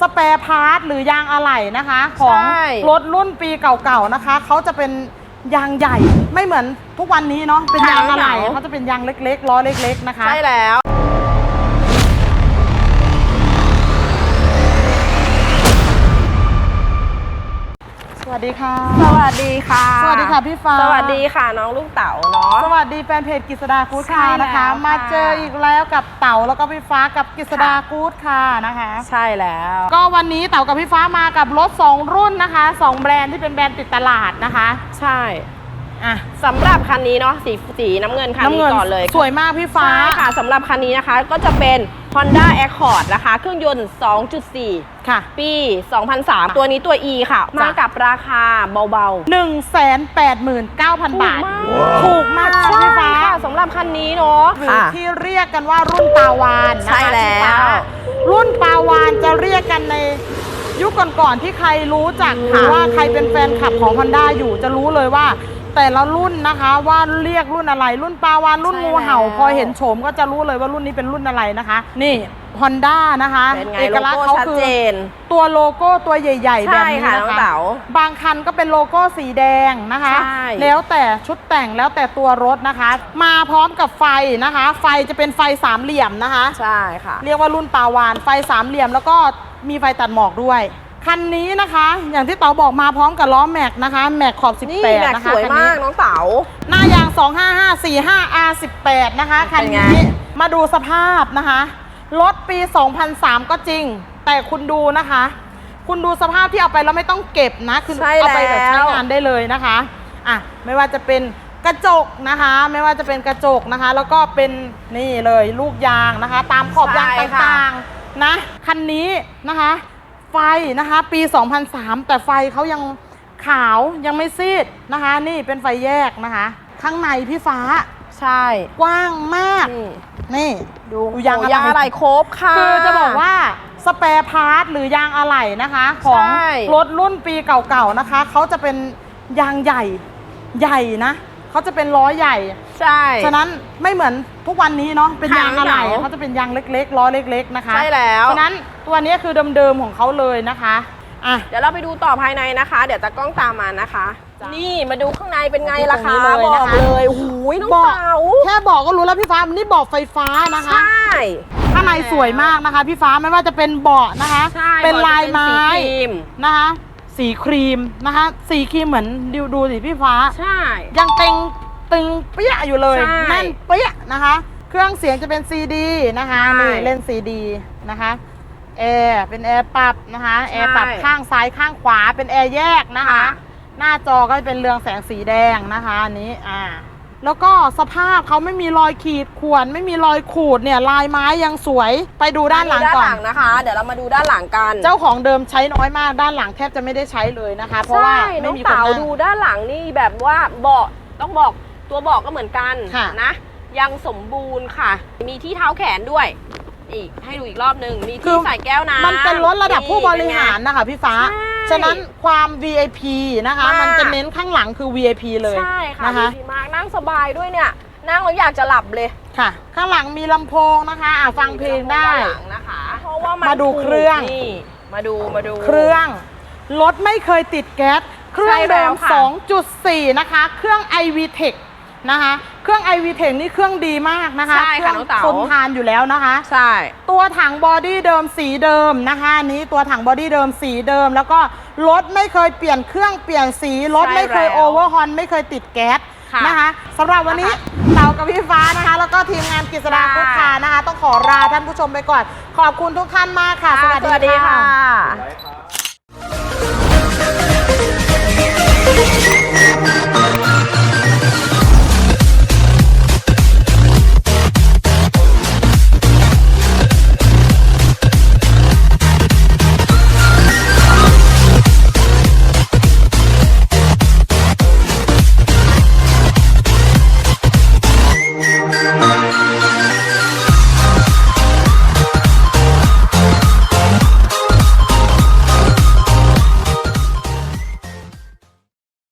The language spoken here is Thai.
สเปรย์พาร์ทหรือยางอะไหล่นะคะ ของใช่ รถรุ่นปีเก่าๆนะคะ เขาจะเป็นยางใหญ่ไม่เหมือนทุกวันนี้เนาะเป็นยางอะไหล่เขาจะเป็นยางเล็กๆล้อเล็ก ๆนะคะ ใช่แล้ว สวัสดีค่ะ สวัสดีค่ะ สวัสดีค่ะพี่ฟ้า สวัสดีค่ะน้องลูกเต๋าเนาะ สวัสดีแฟนเพจกิษดากู๊ดค่ะใช่แล้วนะคะค่ะมาเจออีกแล้วกับเต๋าแล้วก็พี่ฟ้ากับกิษดากู๊ดค่ะนะคะ ใช่แล้ว ก็วันนี้เต๋ากับพี่ฟ้ามากับรถ 2 รุ่นนะคะ 2 แบรนด์ที่เป็นแบรนด์ติดตลาดนะคะ ใช่อะสำหรับคันนี้เนาะสีสีน้ำเงินคันนี้ก่อนเลย สวยมากพี่ฟ้า ใช่ค่ะสำหรับคันนี้นะคะก็จะเป็น Honda Accord นะคะ เครื่องยนต์ 2.4 ค่ะ ปี 2003 ตัวนี้ตัว E ค่ะจ้ะมากับราคาเบา1 8 9 0 0 0 บาท ถูกมากถูกมากๆพี่ฟ้าใช่ค่ะสำหรับคันนี้เนาะหรือที่เรียกกันว่ารุ่นปาวานนะคะใช่แล้วพี่ฟ้ารุ่นปาวานจะเรียกกันในยุคก่อนๆที่ใครรู้จักหรือว่าใครเป็นแฟนคลับของ Honda อยู่จะรู้เลยว่าแต่ละรุ่นนะคะว่าเรียกรุ่นอะไร รุ่นปาวานรุ่นงูเห่า พอเห็นโฉมก็จะรู้เลยว่ารุ่นนี้เป็นรุ่นอะไรนะคะ นี่ Honda นะคะ เป็นไงเอกลักษณ์เขาโลโก้ชัดคือเจนตัวโลโก้ตัวใหญ่ ๆ แบบใช่นี้ค่ะนะน้องคะเต๋าบางคันก็เป็นโลโก้สีแดงนะคะ ใช่ แล้วแต่ชุดแต่งแล้วแต่ตัวรถนะคะ มาพร้อมกับไฟนะคะ ไฟจะเป็นไฟสามเหลี่ยมนะคะ ใช่ค่ะ เรียกว่ารุ่นปาวานไฟสามเหลี่ยมแล้วก็มีไฟตัดหมอกด้วย คันนี้นะคะ อย่างที่เต๋าบอกมาพร้อมกับล้อแม็กนะคะ แม็กขอบ นี่18 แม็กนะคะสวยคันนี้ มากน้องเต๋า หน้ายาง 25545 R18 นะคะ คันเป็นไง นี้มาดูสภาพนะคะ รถปี 2003 ก็จริง แต่คุณดูนะคะ คุณดูสภาพที่เอาไปแล้วไม่ต้องเก็บนะ คือใช่เอาไปแบบใช้แล้วงานได้เลยนะคะอะไม่ว่าจะเป็นกระจกนะคะ ไม่ว่าจะเป็นกระจกนะคะ แล้วก็เป็นนี่เลยลูกยางนะคะ ตามขอบยางต่างๆนะคันนี้นะคะ ไฟนะคะปี 2003 แต่ไฟเขายังขาวยังไม่ซีดนะคะ นี่เป็นไฟแยกนะคะ ข้างในพี่ฟ้าใช่ กว้างมาก นี่ นี่ดูดูยางโอ้ยางอะอะไหไหล่ล่ครบค่ะ คือจะบอกว่าสเปรย์พาร์ทหรือยางอะไหล่นะคะ ของใช่ รถรุ่นปีเก่าๆนะคะเขาจะเป็นยางใหญ่ใหญ่นะเขาจะเป็นล้อใหญ่ ใช่ ฉะนั้นไม่เหมือนทุกวันนี้เนาะเป็นค่ะยางอะไหล่น้องเต๋าเขาจะเป็นยางเล็กๆล้อเล็ก ๆนะคะใช่แล้ว ฉะนั้นตัวนี้คือเดิมๆของเขาเลยนะคะ อะ เดี๋ยวเราไปดูต่อภายในนะคะ เดี๋ยวตากล้องตามมานะคะจ้ะนี่มาดูข้างในเป็นไงดูล่ะตรงคะนี้เลยบอนะกคะ เลยโอ้โหน้องบอกเต๋าแค่บอกก็รู้แล้วพี่ฟ้านี่เบอกไฟฟ้านะคะ ใช่ ข้างในสวยมากนะคะ พี่ฟ้าไม่ว่าจะเป็นเบาะนะคะ ใช่เป็นลายไม้บอลจะเป็นสีครีม นะคะ สีครีมนะคะ สีครีมเหมือนดูดูสิพี่ฟ้า ใช่ ยังเต็งตึงเปี้ยอยู่เลยใช่แน่นเปี้ยนะคะ เครื่องเสียงจะเป็นซีดีนะคะใช่ นี่เล่นซีดีนะคะ แอร์เป็นแอร์ปรับนะคะใช่แอร์ปรับข้างซ้ายข้างขวาเป็นแอร์แยกนะคะ ค่ะ หน้าจอก็จะเป็นเรืองแสงสีแดงนะคะอันนี้อ่าแล้วก็สภาพเขาไม่มีรอยขีดข่วนไม่มีรอยขูดเนี่ยลายไม้ยังสวยไปดูด้านหลังด้านก่อหนลังนะคะ เดี๋ยวเรามาดูด้านหลังกันเจ้าของเดิมใช้น้อยมากด้านหลังแทบจะไม่ได้ใช้เลยนะคะ เพราะว่าใช่น้ไม่องมีคนเต๋านั่ง ดูด้านหลังนี่แบบว่าเบาะต้องบอกตัวเบาะก็เหมือนกันค่ะ นะ ยังสมบูรณ์ค่ะ มีที่เท้าแขนด้วย อีกให้ดูอีกรอบหนึ่งมีคืที่อ ใส่แก้วน้ำมันเป็นรถระดับผู้บริหารนี่นะคะพี่ฟ้าใช่ ฉะนั้นความ VIP นะคะ มาก มันจะเน้นข้างหลังคือ VIP เลยใช่ค่ะนะคะ ดีมากนั่งสบายด้วยเนี่ย นั่งแล้วอยากจะหลับเลยค่ะ ข้างหลังมีลำโพงนะคะอะฟังเพลงได้ด้านหลังนะคะ เพราะว่ามันมาดูถูกเครื่อง นี่มาดูมาดู เครื่อง รถไม่เคยติดแก๊ส เครื่องใช่เดิแล้วมค่ะ 2.4 นะคะ เครื่อง iVTEC นะคะ เครื่อง iVTEC นี่เครื่องดีมากนะคะใช่เครื่ค่ะน้องเต๋า ทนทานอยู่แล้วนะคะ ใช่ ตัวถังบอดี้เดิมสีเดิมนะคะอันนี้ตัวถังบอดี้เดิมสีเดิม แล้วก็รถไม่เคยเปลี่ยนเครื่องเปลี่ยนสีรถใช่ไม่เคยแล้วโอเวอร์ฮอนไม่เคยติดแก๊สค่ะนะคะสำหรับวันนี้นะคะเต่ากับพี่ฟ้านะคะ แล้วก็ทีมงานกิษดาค่ะ พุทธานะคะ ต้องขอลาท่านผู้ชมไปก่อน ขอบคุณทุกท่านมากค่ะ สวัสดีค่ะไว้ครับ